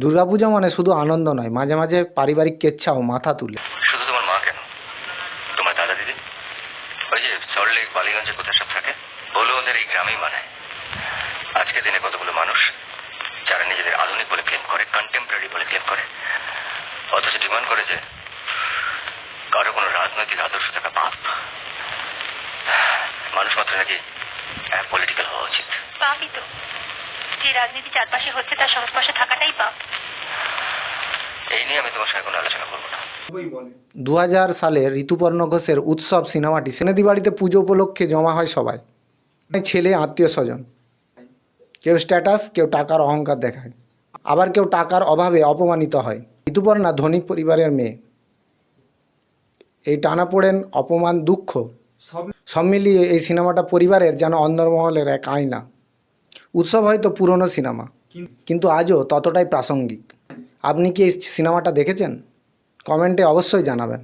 দুর্গাপূজা মানে শুধু আনন্দ নয় মাঝে মাঝে পারিবারিক কেচ্ছাও মাথা তুলে। শুধু তোমার মা কেন? তোমার দাদা দিদি? ওই যে সল্টলেক বালিগঞ্জে কোথায় সব থাকে? বলো ওদের এই গ্রামেই আজকের দিনে কতগুলো মানুষ যারা নিজেদের আধুনিক বলে ক্লেম করে কন্টেম্পোরারি বলে ক্লেম করে? অথচ ডিমান্ড করে যে কারও কোনো রাজনৈতিক আদর্শ থাকা পাপ মানুষ মাত্র নাকি পলিটিক্যাল হওয়া উচিত। পাপই তো। যে রাজনীতি চারপাশে হচ্ছে তার সংস্পর্শে থাকাটাই পাপ। এই নিয়ে আমি তোমার সঙ্গে কোনো আলোচনা করব না। দু হাজার সালে ঋতুপর্ণ ঘোষের উৎসব সিনেমাটি সেনেদি বাড়িতে পুজো উপলক্ষে জমা হয় সবাই। ছেলে আত্মীয় স্বজন। কেউ স্ট্যাটাস কেউ টাকার অহংকার দেখায়। আবার কেউ টাকার অভাবে অপমানিত হয়। ঋতুপর্ণা ধনিক পরিবারের মেয়ে। এই টানাপোড়েন অপমান দুঃখ। সব মিলিয়ে এই সিনেমাটা পরিবারের যেন অন্দরমহলের এক আয়না। উৎসব হয়তো পুরনো সিনেমা। কিন্তু আজও ততটাই প্রাসঙ্গিক। আপনি কি এই সিনেমাটা দেখেছেন? কমেন্টে অবশ্যই জানাবেন।